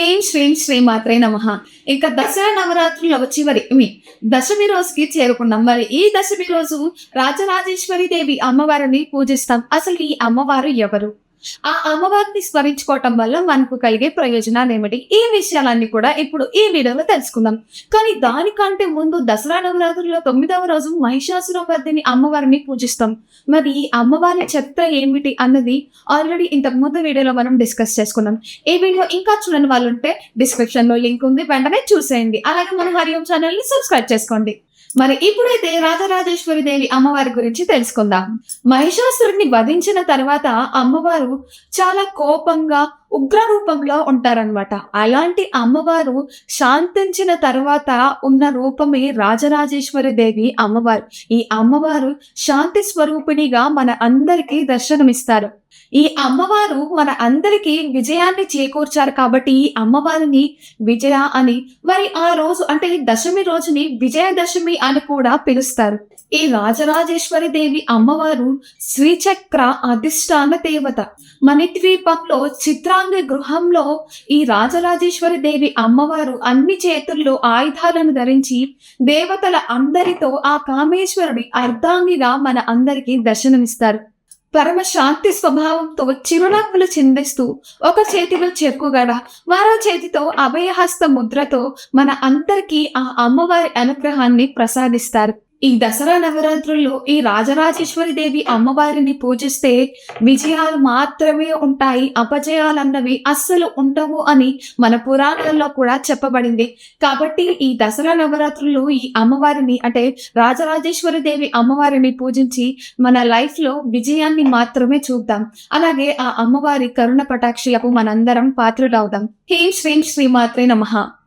హేం శ్రీం శ్రీ మాత్రే నమ. ఇంకా దసరా నవరాత్రుల చివరి మీ దశమి రోజుకి చేరుకున్నాం. మరి ఈ దశమి రోజు రాజరాజేశ్వరి దేవి అమ్మవారిని పూజిస్తాం. అసలు ఈ అమ్మవారు ఎవరు? ఆ అమ్మవారిని స్మరించుకోవటం వల్ల మనకు కలిగే ప్రయోజనాలు ఏమిటి? ఈ విషయాలన్నీ కూడా ఇప్పుడు ఈ వీడియోలో తెలుసుకుందాం. కానీ దానికంటే ముందు దసరా నవరాత్రుల్లో తొమ్మిదవ రోజు మహిషాసురవర్ధిని అమ్మవారిని పూజిస్తాం. మరి ఈ అమ్మవారి చరిత్ర ఏమిటి అన్నది ఆల్రెడీ ఇంతకు ముందు వీడియోలో మనం డిస్కస్ చేసుకున్నాం. ఈ వీడియో ఇంకా చూడని వాళ్ళు ఉంటే డిస్క్రిప్షన్లో లింక్ ఉంది వెంటనే చూసేయండి. అలాగే మన హరియం ఛానల్ని సబ్స్క్రైబ్ చేసుకోండి. మరి ఇప్పుడైతే రాజరాజేశ్వరి దేవి అమ్మవారి గురించి తెలుసుకుందాం. మహిషాసురుడిని వధించిన తర్వాత అమ్మవారు చాలా కోపంగా ఉగ్ర రూపంలో ఉంటారనమాట అలాంటి అమ్మవారు శాంతించిన తర్వాత ఉన్న రూపమే రాజరాజేశ్వరి దేవి అమ్మవారు. ఈ అమ్మవారు శాంతి స్వరూపిణిగా మన అందరికీ దర్శనమిస్తారు. ఈ అమ్మవారు మన అందరికీ విజయాన్ని చేకూర్చారు కాబట్టి ఈ అమ్మవారిని విజయ అని మరి ఆ రోజు అంటే ఈ దశమి రోజుని విజయదశమి అని కూడా పిలుస్తారు. ఈ రాజరాజేశ్వరి దేవి అమ్మవారు శ్రీచక్ర అధిష్టాన దేవత. మణిద్వీపంలో చిత్రాంగ గృహంలో ఈ రాజరాజేశ్వరి దేవి అమ్మవారు అన్ని చేతుల్లో ఆయుధాలను ధరించి దేవతల అందరితో ఆ కామేశ్వరుడి అర్ధాంగిగా మన అందరికీ దర్శనమిస్తారు. పరమ శాంతి స్వభావంతో చిరునవ్వులు చిందిస్తూ ఒక చేతిలో చెక్కుగడ మరో చేతితో అభయహస్త ముద్రతో మన అందరికీ ఆ అమ్మవారి అనుగ్రహాన్ని ప్రసాదిస్తారు. ఈ దసరా నవరాత్రుల్లో ఈ రాజరాజేశ్వరి దేవి అమ్మవారిని పూజిస్తే విజయాలు మాత్రమే ఉంటాయి అపజయాలన్నవి అస్సలు ఉండవు అని మన పురాణాల్లో కూడా చెప్పబడింది. కాబట్టి ఈ దసరా నవరాత్రులు ఈ అమ్మవారిని అంటే రాజరాజేశ్వరి దేవి అమ్మవారిని పూజించి మన లైఫ్లో విజయాన్ని మాత్రమే చూద్దాం. అలాగే ఆ అమ్మవారి కరుణ పటాక్షలకు మనందరం పాత్రులవుదాం. హేం శ్రీం శ్రీమాత్రే నమ.